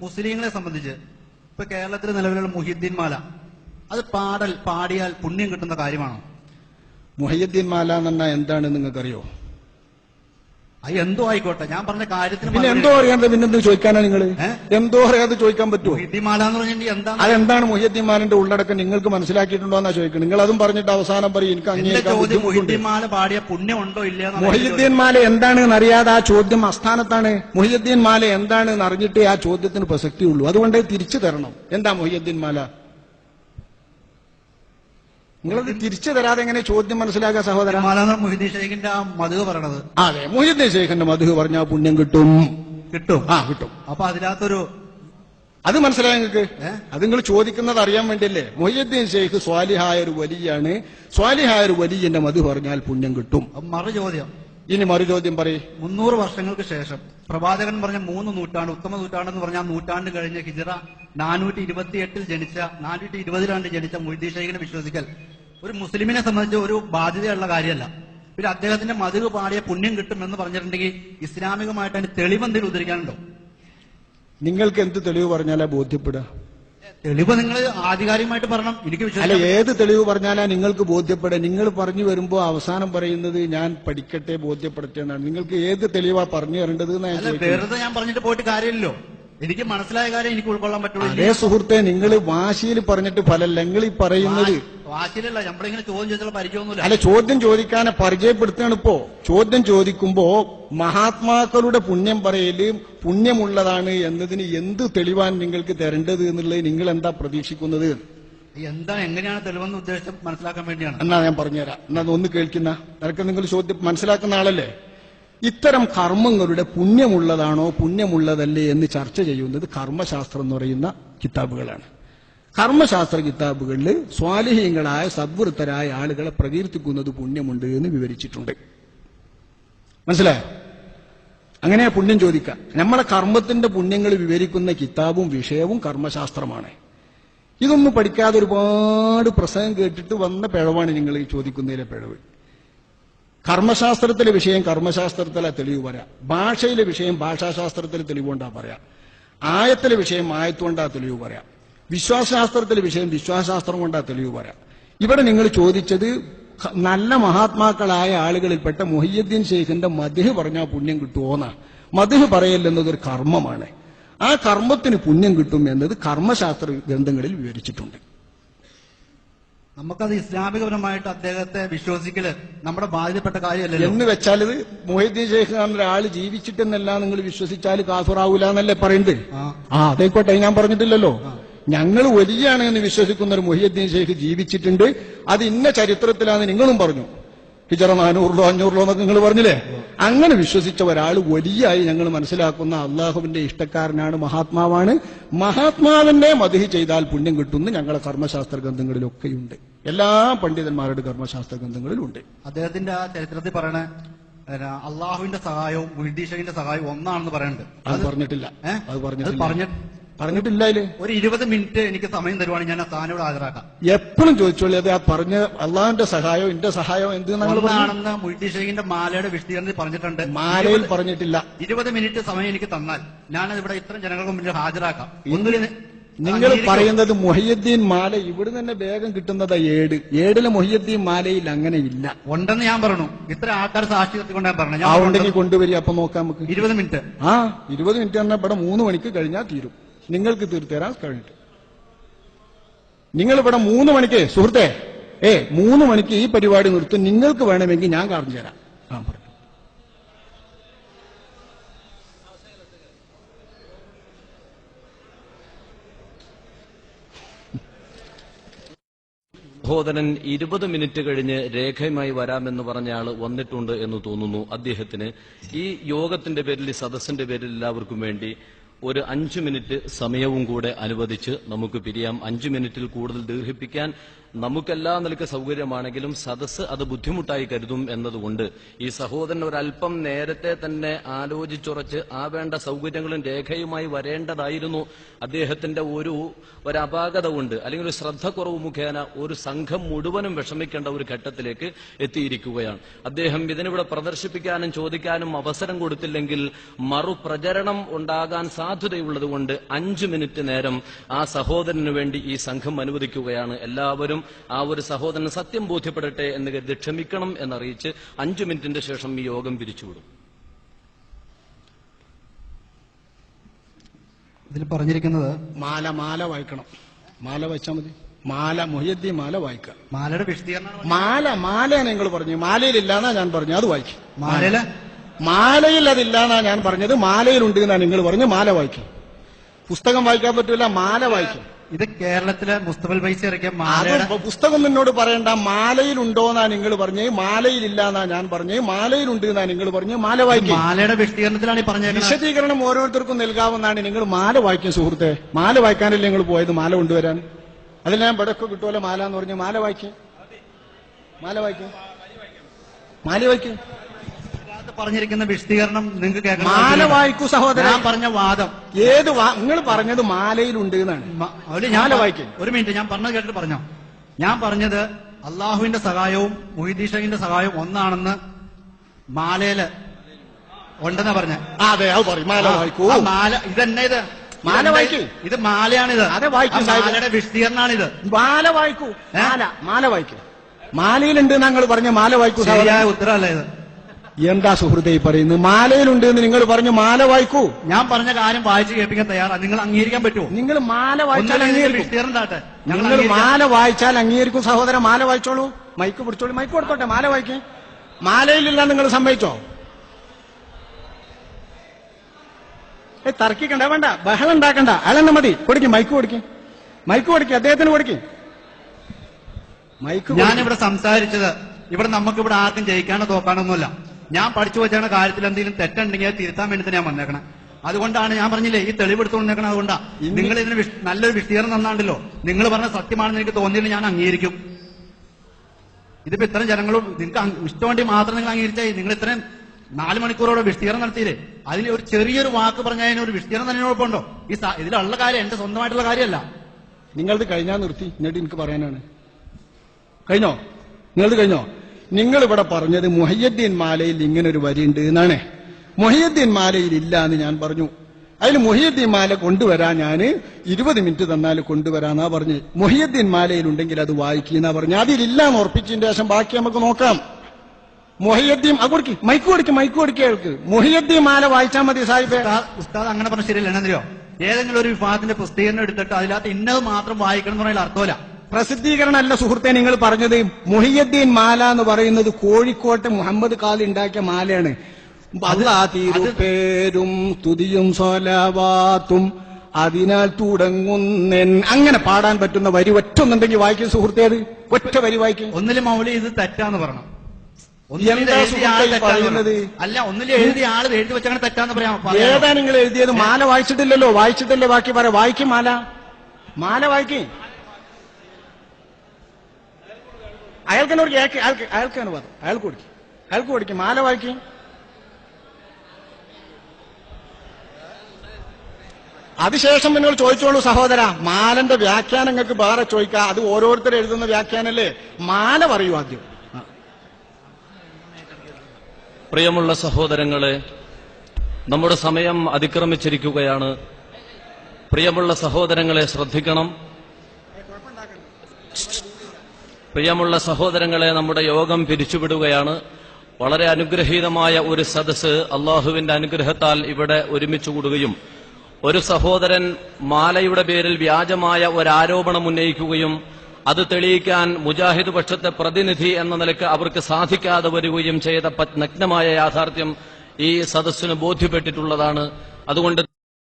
മുസ്ലിങ്ങളെ സംബന്ധിച്ച് ഇപ്പൊ കേരളത്തിലെ നിലവിലുള്ള മുഹിദ്ദീൻ മാല അത് പാടൽ പാടിയാൽ പുണ്യം കിട്ടുന്ന കാര്യമാണോ? മുഹയ്യദ്ദീൻ മാല എന്നാ എന്താണ് നിങ്ങൾക്കറിയോ? അത് എന്തോ ആയിക്കോട്ടെ. ഞാൻ പറഞ്ഞ കാര്യത്തിന് പിന്നെ എന്തോ അറിയാതെ പിന്നെന്ത് ചോദിക്കാനാ നിങ്ങൾ എന്തോ അറിയാതെ ചോദിക്കാൻ പറ്റുമോ മുഹിദ്ദീൻ മാല എന്ന് പറഞ്ഞിട്ടുണ്ടെങ്കിൽ എന്താണ്? അതെന്താണ് മുഹ്യദ്ദീൻ മാലിന്റെ ഉള്ളടക്കം? നിങ്ങൾക്ക് മനസ്സിലാക്കിയിട്ടുണ്ടോ എന്നാ ചോദിക്കുന്നത് നിങ്ങൾ അതും പറഞ്ഞിട്ട് അവസാനം പറയും എനിക്ക് എന്റെ ചോദ്യം മുഹിദ്ദീൻ പാടിയ പുണ്യം ഉണ്ടോ ഇല്ലയോ എന്നാണ് എന്റെ മാല എന്താണെന്ന് അറിയാതെ ആ ചോദ്യം അസ്ഥാനത്താണ് മുഹിയുദ്ദീൻ മാല എന്താണെന്ന് അറിഞ്ഞിട്ടേ ആ ചോദ്യത്തിന് പ്രസക്തിയുള്ളൂ. അതുകൊണ്ട് തിരിച്ചു തരണം. എന്താ മുഹിയുദ്ദീൻ മാല നിങ്ങളത് തിരിച്ചു തരാതെ എങ്ങനെ ചോദ്യം മനസ്സിലാക്കുക സഹോദര? ചോദ്യം. മാല മുഹിദ്ദീൻ ഷെയ്ഖിന്റെ ആ മധു പറയണത്. അതെ മുഹിയുദ്ദീൻ ശേഖന്റെ മധു പറഞ്ഞാൽ പുണ്യം കിട്ടും. കിട്ടും. ആ കിട്ടും. അപ്പൊ അതിനകത്തൊരു അത് മനസ്സിലായ നിങ്ങൾക്ക്? അത് നിങ്ങൾ ചോദിക്കുന്നത് അറിയാൻ വേണ്ടിയല്ലേ? മൊഹിയുദ്ദീൻ ഷെയ്ഖ് സ്വാലിഹായ ഒരു വലിയാണ്. സ്വാലിഹായ ഒരു വലിയന്റെ മധു പറഞ്ഞാൽ പുണ്യം കിട്ടും. മറു ചോദ്യം ഇനി മറു ചോദ്യം പറയും. മുന്നൂറ് വർഷങ്ങൾക്ക് ശേഷം പ്രവാചകൻ പറഞ്ഞ മൂന്ന് നൂറ്റാണ്ട് ഉത്തമ നൂറ്റാണ്ട് എന്ന് പറഞ്ഞാൽ നൂറ്റാണ്ട് കഴിഞ്ഞ ഹിജറ നാനൂറ്റി ഇരുപത്തിയെട്ടിൽ ജനിച്ച നാനൂറ്റി ഇരുപതിലാണ്ട് ജനിച്ച മൊയ്തീൻ ഷെയ്ഖിനെ വിശ്വസിക്കൽ. ഒരു മുസ്ലിമിനെ സംബന്ധിച്ച് ഒരു ബാധ്യതയുള്ള കാര്യമല്ല. പിന്നെ അദ്ദേഹത്തിന്റെ മതിവ് പാടിയ പുണ്യം കിട്ടും എന്ന് പറഞ്ഞിട്ടുണ്ടെങ്കിൽ ഇസ്ലാമികമായിട്ട് അതിന് തെളിവെന്തെങ്കിലും ഉദ്ധരിക്കാനുണ്ടോ? നിങ്ങൾക്ക് എന്ത് തെളിവ് പറഞ്ഞാലാ ബോധ്യപ്പെടുക? തെളിവ് നിങ്ങൾ ആധികാരികമായിട്ട് പറയണം. എനിക്ക് അല്ല ഏത് തെളിവ് പറഞ്ഞാലാ നിങ്ങൾക്ക് ബോധ്യപ്പെടുക? നിങ്ങൾ പറഞ്ഞു വരുമ്പോ അവസാനം പറയുന്നത് ഞാൻ പഠിക്കട്ടെ ബോധ്യപ്പെടട്ടെ എന്നാണ്. നിങ്ങൾക്ക് ഏത് തെളിവാ പറഞ്ഞു തരേണ്ടത് വേറെ വെറുതെ ഞാൻ പറഞ്ഞിട്ട് പോയിട്ട് കാര്യമില്ലല്ലോ. എനിക്ക് മനസ്സിലായ കാര്യം എനിക്ക് ഉൾക്കൊള്ളാൻ പറ്റുള്ളൂ. അതേ സുഹൃത്തെ നിങ്ങൾ വാശിയിൽ പറഞ്ഞിട്ട് ഫലല്ല നിങ്ങൾ ഈ പറയുന്നത് വാശിയിലല്ല നമ്മളിങ്ങനെ ചോദ്യം ചോദിച്ചാൽ പരിചയമൊന്നുമില്ല. അല്ല ചോദ്യം ചോദിക്കാനെ പരിചയപ്പെടുത്തുകയാണ് ഇപ്പോ. ചോദ്യം ചോദിക്കുമ്പോ മഹാത്മാക്കളുടെ പുണ്യം പറയൽ പുണ്യമുള്ളതാണ് എന്നതിന് എന്ത് തെളിവാൻ നിങ്ങൾക്ക് തരേണ്ടത് എന്നുള്ളത് നിങ്ങൾ എന്താ പ്രതീക്ഷിക്കുന്നത്? എന്താ എങ്ങനെയാണ് തെളിവെന്ന് ഉദ്ദേശിച്ച് മനസ്സിലാക്കാൻ വേണ്ടിയാണ്. എന്നാ ഞാൻ പറഞ്ഞുതരാം. എന്നാ ഒന്ന് കേൾക്കുന്ന. നിനക്ക് നിങ്ങൾ ചോദ്യം മനസ്സിലാക്കുന്ന ആളല്ലേ? ഇത്തരം കർമ്മങ്ങളുടെ പുണ്യമുള്ളതാണോ പുണ്യമുള്ളതല്ലേ എന്ന് ചർച്ച ചെയ്യുന്നത് കർമ്മശാസ്ത്രം എന്ന് പറയുന്ന കിതാബുകളാണ്. കർമ്മശാസ്ത്ര കിതാബുകളിൽ സ്വാലിഹീങ്ങളായ സദ്വൃത്തരായ ആളുകളെ പ്രകീർത്തിക്കുന്നത് പുണ്യമുണ്ട് എന്ന് വിവരിച്ചിട്ടുണ്ട്. മനസ്സിലായോ? അങ്ങനെ പുണ്യം ചോദിക്കാം. നമ്മളെ കർമ്മത്തിന്റെ പുണ്യങ്ങൾ വിവരിക്കുന്ന കിതാബും വിഷയവും കർമ്മശാസ്ത്രമാണ്. ഇതൊന്നും പഠിക്കാതെ ഒരുപാട് പ്രസംഗം കേട്ടിട്ട് വന്ന പിഴവാണ് നിങ്ങൾ ഈ ചോദിക്കുന്നതിലെ പിഴവ്. കർമ്മശാസ്ത്രത്തിലെ വിഷയം കർമ്മശാസ്ത്രത്തിലെ തെളിവ് പറയാം. ഭാഷയിലെ വിഷയം ഭാഷാശാസ്ത്രത്തിലെ തെളിവുകൊണ്ടാ പറയാം. ആയത്തിലെ വിഷയം ആയത്തുകൊണ്ടാ തെളിവ് പറയാം. വിശ്വാസശാസ്ത്രത്തിലെ വിഷയം വിശ്വാസശാസ്ത്രം കൊണ്ടാ തെളിവ് പറയാം. ഇവിടെ നിങ്ങൾ ചോദിച്ചത് നല്ല മഹാത്മാക്കളായ ആളുകളിൽപ്പെട്ട മൊഹിയുദ്ദീൻ ഷെയ്ഖിന്റെ മദ്ഹ് പറഞ്ഞാൽ പുണ്യം കിട്ടുമോന്നാ മദ്ഹ് പറയല്ലെന്നതൊരു കർമ്മമാണ്. ആ കർമ്മത്തിന് പുണ്യം കിട്ടും എന്നത് കർമ്മശാസ്ത്ര ഗ്രന്ഥങ്ങളിൽ വിവരിച്ചിട്ടുണ്ട്. നമുക്കത് ഇസ്ലാമികപരമായിട്ട് അദ്ദേഹത്തെ വിശ്വസിക്കൽ നമ്മുടെ ബാധ്യപ്പെട്ട കാര്യമല്ല എന്ന് വെച്ചാൽ ഇത് മൊഹീദ്ദീൻ ഷെയ്ഖ് ഒരാൾ ജീവിച്ചിട്ടെന്നല്ല നിങ്ങൾ വിശ്വസിച്ചാൽ കാഫിറാവൂല എന്നല്ലേ പറയുന്നത് ആ. ആ അതേക്കോട്ടെ ഞാൻ പറഞ്ഞിട്ടില്ലല്ലോ. ഞങ്ങൾ വലിയാണ് എന്ന് വിശ്വസിക്കുന്ന ഒരു മൊഹിയുദ്ദീൻ ഷെയ്ഖ് ജീവിച്ചിട്ടുണ്ട്. അത് ഇന്ന ചരിത്രത്തിലാന്ന് നിങ്ങളും പറഞ്ഞു. ഹിജറ നാനൂറിലോ അഞ്ഞൂറിലോ എന്നൊക്കെ നിങ്ങൾ പറഞ്ഞില്ലേ? അങ്ങനെ വിശ്വസിച്ച ഒരാൾ വലിയായി ഞങ്ങൾ മനസ്സിലാക്കുന്ന അള്ളാഹുവിന്റെ ഇഷ്ടക്കാരനാണ് മഹാത്മാവാണ്. മഹാത്മാവിന്റെ മതിഹി ചെയ്താൽ പുണ്യം കിട്ടുന്നു ഞങ്ങളെ കർമ്മശാസ്ത്ര ഗ്രന്ഥങ്ങളിലൊക്കെയുണ്ട്. എല്ലാ പണ്ഡിതന്മാരുടെ കർമ്മശാസ്ത്ര ഗ്രന്ഥങ്ങളിലുണ്ട്. അദ്ദേഹത്തിന്റെ ആ ചരിത്രത്തിൽ പറയണ അള്ളാഹുവിന്റെ സഹായവും ബ്രിട്ടീഷറിന്റെ സഹായവും ഒന്നാണെന്ന് പറയുന്നുണ്ട് അത് പറഞ്ഞിട്ടില്ല? അത് പറഞ്ഞിട്ടില്ല. പറഞ്ഞ പറഞ്ഞിട്ടില്ല ഒരു ഇരുപത് മിനിറ്റ് എനിക്ക് സമയം തരുവാണെങ്കിൽ ഞാൻ ആ ഹാജരാക്കാം. എപ്പോഴും ചോദിച്ചോളി അത് ആ പറഞ്ഞ അള്ളാഹിന്റെ സഹായം എന്റെ സഹായം എന്ത് ഞങ്ങൾ പറഞ്ഞു ഷെയ്ഖിന്റെ മാലയുടെ വിശദീകരണത്തിൽ പറഞ്ഞിട്ടുണ്ട്. മാലയിൽ പറഞ്ഞിട്ടില്ല. ഇരുപത് മിനിറ്റ് സമയം എനിക്ക് തന്നാൽ ഞാനത് ഇവിടെ ഇത്രയും ജനങ്ങൾക്ക് മുന്നിൽ ഹാജരാക്കാം. ഒന്നിന് നിങ്ങൾ പറയുന്നത് മൊഹിയുദ്ദീൻ മാല ഇവിടെ തന്നെ വേഗം കിട്ടുന്നത് ഏട്. ഏടിലെ മൊഹിയുദ്ദീൻ മാലയിൽ അങ്ങനെ ഇല്ല. ഉണ്ടെന്ന് ഞാൻ പറഞ്ഞു. ഇത്ര ആൾക്കാർ സാക്ഷി നിർത്തിക്കൊണ്ട് ഞാൻ പറഞ്ഞു ആ ഉണ്ടെങ്കിൽ കൊണ്ടുവരിക അപ്പൊ നോക്കാം നമുക്ക്. ഇരുപത് മിനിറ്റ്. ആ ഇരുപത് മിനിറ്റ് തന്നെ ഇവിടെ മൂന്ന് മണിക്ക് കഴിഞ്ഞാൽ തീരും. നിങ്ങൾക്ക് തീർത്തരാൻ കഴിഞ്ഞിട്ട്. നിങ്ങൾ ഇവിടെ മൂന്ന് മണിക്ക് സുഹൃത്തെ ഏ മൂന്ന് മണിക്ക് ഈ പരിപാടി നിർത്തും. നിങ്ങൾക്ക് വേണമെങ്കിൽ ഞാൻ കാണിച്ചു തരാം ആ പറഞ്ഞു സഹോദരൻ ഇരുപത് മിനിറ്റ് കഴിഞ്ഞ് രേഖയുമായി വരാമെന്ന് പറഞ്ഞ ആൾ വന്നിട്ടുണ്ട് എന്ന് തോന്നുന്നു അദ്ദേഹത്തിന്. ഈ യോഗത്തിന്റെ പേരിൽ സദസ്സിന്റെ പേരിൽ എല്ലാവർക്കും വേണ്ടി ഒരു അഞ്ചു മിനിറ്റ് സമയവും കൂടെ അനുവദിച്ച് നമുക്ക് പിരിയാം. അഞ്ചു മിനിറ്റിൽ കൂടുതൽ ദീർഘിപ്പിക്കാൻ നമുക്കെല്ലാ നിലയ്ക്ക് സൗകര്യമാണെങ്കിലും സദസ്സ് അത് ബുദ്ധിമുട്ടായി കരുതും എന്നതുകൊണ്ട് ഈ സഹോദരൻ ഒരല്പം നേരത്തെ തന്നെ ആലോചിച്ചുറച്ച് ആ വേണ്ട സൗകര്യങ്ങളും രേഖയുമായി വരേണ്ടതായിരുന്നു. അദ്ദേഹത്തിന്റെ ഒരു ഒരു അപാകത കൊണ്ട് അല്ലെങ്കിൽ ഒരു ശ്രദ്ധക്കുറവ് മുഖേന ഒരു സംഘം മുഴുവനും വിഷമിക്കേണ്ട ഒരു ഘട്ടത്തിലേക്ക് എത്തിയിരിക്കുകയാണ്. അദ്ദേഹം ഇതിനിവിടെ പ്രദർശിപ്പിക്കാനും ചോദിക്കാനും അവസരം കൊടുത്തില്ലെങ്കിൽ മറുപ്രചരണം ഉണ്ടാകാൻ സാധ്യതയുള്ളതുകൊണ്ട് അഞ്ചു മിനിറ്റ് നേരം ആ സഹോദരന് വേണ്ടി ഈ സംഘം അനുവദിക്കുകയാണ്. എല്ലാവരും ആ ഒരു സഹോദരന് സത്യം ബോധ്യപ്പെടട്ടെ എന്ന് കരുതി ക്ഷമിക്കണം എന്നറിയിച്ച് അഞ്ചു മിനിറ്റിന്റെ ശേഷം ഈ യോഗം പിരിച്ചുവിടും. ഇതിൽ പറഞ്ഞിരിക്കുന്നത് മാല മാല വായിക്കണം. മാല വായിച്ചാൽ മതി. മാല മൊഹ്യദ്ദി മാല വായിക്കുക. മാലയുടെ വിശദീകരണം മാല മാല നിങ്ങൾ പറഞ്ഞു മാലയിലില്ലാന്നാ ഞാൻ പറഞ്ഞു അത് വായിക്കും. മാലയിൽ മാലയിൽ അതില്ലാന്നാ ഞാൻ പറഞ്ഞത്. മാലയിലുണ്ട് എന്നാ നിങ്ങൾ പറഞ്ഞു മാല വായിക്കും. പുസ്തകം വായിക്കാൻ പറ്റില്ല മാല വായിക്കും. ഇത് കേരളത്തിലെ മുസ്തഫൽ പൈസ ഇറക്കിയ മാല പുസ്തകം നിന്നോട് പറയണ്ട മാലയിലുണ്ടോന്നാ നിങ്ങൾ പറഞ്ഞേ മാലയിലില്ലാന്നാ ഞാൻ പറഞ്ഞേ മാലയിലുണ്ട് എന്നാ നിങ്ങൾ പറഞ്ഞു മാല വായിക്കും. മാലയുടെ വിശദീകരണത്തിലാണ് പറഞ്ഞത് വിശദീകരണം ഓരോരുത്തർക്കും നൽകാവുന്നതാണ്. നിങ്ങൾ മാല വായിക്കും സുഹൃത്തെ. മാല വായിക്കാനല്ലേ നിങ്ങൾ പോയത്? മാല കൊണ്ടുവരാൻ. അതിൽ ഞാൻ ഇവിടെ കിട്ടുമല്ലോ മാല എന്ന് പറഞ്ഞു. മാല വായിക്കും. മാല വായിക്കും. മാല വായിക്കും. പറഞ്ഞിരിക്കുന്ന വിശദീകരണം നിങ്ങൾക്ക് കേൾക്കണം. മാല വായിക്കൂ സഹോദരൻ. ഞാൻ പറഞ്ഞ വാദം. ഏത് നിങ്ങൾ പറഞ്ഞത് മാലയിലുണ്ട് എന്നാണ്. ഞാൻ വായിക്കും. ഒരു മിനിറ്റ് ഞാൻ പറഞ്ഞത് കേട്ടിട്ട് പറഞ്ഞോ? ഞാൻ പറഞ്ഞത് അള്ളാഹുവിന്റെ സഹായവും മൊയ്തീഷകിന്റെ സഹായവും ഒന്നാണെന്ന് മാലയിൽ ഉണ്ടെന്നാ പറഞ്ഞ. അതെ അത് പറയും. മാല വായിക്കൂ. മാല ഇതെന്നെ ഇത്? മാല വായിക്കൂ. ഇത് മാലയാണിത്. അതെ, വായിക്കും മാലയുടെ വിശദീകരണമാണിത് മാല വായിക്കൂ? മാല മാല വായിക്കൂ. മാലയിലുണ്ട് ഞങ്ങൾ പറഞ്ഞ മാല വായിക്കൂ ശരിയായ ഉത്തരവല്ല ഇത്. എന്താ സുഹൃത്തെ ഈ പറയുന്നത്? മാലയിലുണ്ട് എന്ന് നിങ്ങൾ പറഞ്ഞു മാല വായിക്കൂ. ഞാൻ പറഞ്ഞ കാര്യം വായിച്ചു കേൾപ്പിക്കാൻ തയ്യാറാണ് നിങ്ങൾ അംഗീകരിക്കാൻ പറ്റുമോ? നിങ്ങൾ മാല വായിച്ചാൽ അംഗീകരിക്കും. നിങ്ങൾ മാല വായിച്ചാൽ അംഗീകരിക്കും. സഹോദരൻ മാല വായിച്ചോളൂ. മൈക്ക് പിടിച്ചോളൂ. മൈക്ക് കൊടുത്തോട്ടെ മാല വായിക്കേ. മാലയിലില്ല നിങ്ങൾ സമ്മതിച്ചോ? ഏ തർക്കിക്കണ്ട വേണ്ട. ബഹളം ഉണ്ടാക്കണ്ട. അയാളെന്നെ മതി. കൊടുക്കും മൈക്ക് കൊടുക്കും. മൈക്ക് കൊടുക്കും അദ്ദേഹത്തിന് കൊടുക്കും. മൈക്ക്. ഞാനിവിടെ സംസാരിച്ചത് ഇവിടെ നമുക്ക് ഇവിടെ ആർക്കും ജയിക്കാനോ തോക്കാനൊന്നുമല്ല. ഞാൻ പഠിച്ചു വെച്ചാണ് കാര്യത്തിൽ എന്തെങ്കിലും തെറ്റുണ്ടെങ്കിൽ തിരുത്താൻ വേണ്ടി ഞാൻ വന്നേക്കണം. അതുകൊണ്ടാണ് ഞാൻ പറഞ്ഞില്ലേ ഈ തെളിവെടുത്തു വന്നേക്കണം അതുകൊണ്ടാ. നിങ്ങൾ ഇതിന് നല്ലൊരു വിശദീകരണം തന്നാണ്ടല്ലോ. നിങ്ങൾ പറഞ്ഞ സത്യമാണെന്ന് എനിക്ക് തോന്നിയില്ല ഞാൻ അംഗീകരിക്കും. ഇതിപ്പോ ഇത്രയും ജനങ്ങളും നിങ്ങൾക്ക് ഇഷ്ടം മാത്രം നിങ്ങൾ അംഗീകരിച്ചായി നിങ്ങൾ ഇത്രയും നാല് മണിക്കൂറോടെ വിശദീകരണം നടത്തിയില്ലേ? അതിൽ ഒരു ചെറിയൊരു വാക്ക് പറഞ്ഞതിന് ഒരു വിശദീകരണം തന്നെ കുഴപ്പമുണ്ടോ ഈ ഇതിലുള്ള കാര്യം എന്റെ സ്വന്തമായിട്ടുള്ള കാര്യമല്ല. നിങ്ങളത് കഴിഞ്ഞാൽ നിർത്തി. എന്നിട്ട് എനിക്ക് പറയാനാണ്. കഴിഞ്ഞോ? നിങ്ങളത് കഴിഞ്ഞോ? നിങ്ങൾ ഇവിടെ പറഞ്ഞത് മുഹയ്യദ്ദീൻ മാലയിൽ ഇങ്ങനെ ഒരു വരി ഉണ്ട് എന്നാണ്. മുഹയ്യദ്ദീൻ മാലയിൽ ഇല്ല എന്ന് ഞാൻ പറഞ്ഞു. അതിൽ മുഹയ്യദ്ദീൻ മാല കൊണ്ടുവരാൻ ഞാൻ ഇരുപത് മിനിറ്റ് തന്നാൽ കൊണ്ടുവരാന്നാ പറഞ്ഞ്. മുഹയ്യദ്ദീൻ മാലയിൽ ഉണ്ടെങ്കിൽ അത് വായിക്കുന്നാ പറഞ്ഞു. അതിലില്ല എന്ന് ഉറപ്പിച്ചതിന്റെ ശേഷം ബാക്കി നമുക്ക് നോക്കാം. മുഹയ്യദ്ദീൻ ആ കൊടുക്കി. മൈക്ക് കൊടുക്ക് മൈക്ക് കൊടുക്കുക കേൾക്ക്. മുഹയ്യദ്ദീൻ മാല വായിച്ചാൽ മതി സാഹിബേ. ഉസ്താദ് അങ്ങനെ പറഞ്ഞ ശരിയല്ല. ഏതെങ്കിലും ഒരു വിഭാഗത്തിന്റെ പുസ്തകം എടുത്തിട്ട് അതിനകത്ത് ഇന്നത് മാത്രം വായിക്കണം എന്ന് പറഞ്ഞാൽ അർത്ഥമല്ല. പ്രസിദ്ധീകരണമല്ല സുഹൃത്തെ നിങ്ങൾ പറഞ്ഞത് മുഹിയദ്ദീൻ മാല എന്ന് പറയുന്നത് കോഴിക്കോട്ടെ മുഹമ്മദ് ഖാദി ഉണ്ടാക്കിയ മാലയാണ്. പേരും തുതിയും സോലവാത്തും അതിനാൽ തുടങ്ങുന്നെൻ. അങ്ങനെ പാടാൻ പറ്റുന്ന വരി ഒറ്റ ഒന്നുണ്ടെങ്കിൽ വായിക്കും സുഹൃത്തെ അത്. ഒറ്റ വരി വായിക്കും. ഒന്നിലും മൗലി ഇത് തെറ്റാന്ന് പറഞ്ഞു? അല്ല ഒന്നിലെ എഴുതിയ ആൾ എഴുതി വെച്ചാണ് തെറ്റാന്ന് പറയാം? ഏതാ നിങ്ങൾ എഴുതിയത്? മാല വായിച്ചിട്ടില്ലല്ലോ വായിച്ചിട്ടല്ലേ ബാക്കി? പറയാം വായിക്കും മാല. മാല വായിക്കും. അയാൾക്കെന്നോട് കേക്ക് അയാൾക്ക് അയാൾക്കാണ് പറഞ്ഞു അയാൾക്ക് കൊടുക്കും. അയാൾക്ക് കൊടുക്കും. മാല വായിക്കും അതിശേഷം നിങ്ങൾ ചോദിച്ചോളൂ സഹോദര മാലന്റെ വ്യാഖ്യാനങ്ങൾക്ക് വേറെ ചോദിക്കാം. അത് ഓരോരുത്തർ എഴുതുന്ന വ്യാഖ്യാനല്ലേ? മാല പറയൂ ആദ്യം. പ്രിയമുള്ള സഹോദരങ്ങളെ നമ്മുടെ സമയം അതിക്രമിച്ചിരിക്കുകയാണ്. പ്രിയമുള്ള സഹോദരങ്ങളെ ശ്രദ്ധിക്കണം. പ്രിയമുള്ള സഹോദരങ്ങളെ നമ്മുടെ യോഗം പിരിച്ചുവിടുകയാണ്. വളരെ അനുഗ്രഹീതമായ ഒരു സദസ് അള്ളാഹുവിന്റെ അനുഗ്രഹത്താൽ ഇവിടെ ഒരുമിച്ച് കൂടുകയും ഒരു സഹോദരൻ മാലയുടെ പേരിൽ വ്യാജമായ ഒരാരോപണം ഉന്നയിക്കുകയും അത് തെളിയിക്കാൻ മുജാഹിദ് പക്ഷത്തെ പ്രതിനിധി എന്ന നിലയ്ക്ക് അവർക്ക് സാധിക്കാതെ വരികയും ചെയ്ത നഗ്നമായ യാഥാർത്ഥ്യം ഈ സദസ്സിന് ബോധ്യപ്പെട്ടിട്ടുള്ളതാണ്. അതുകൊണ്ട്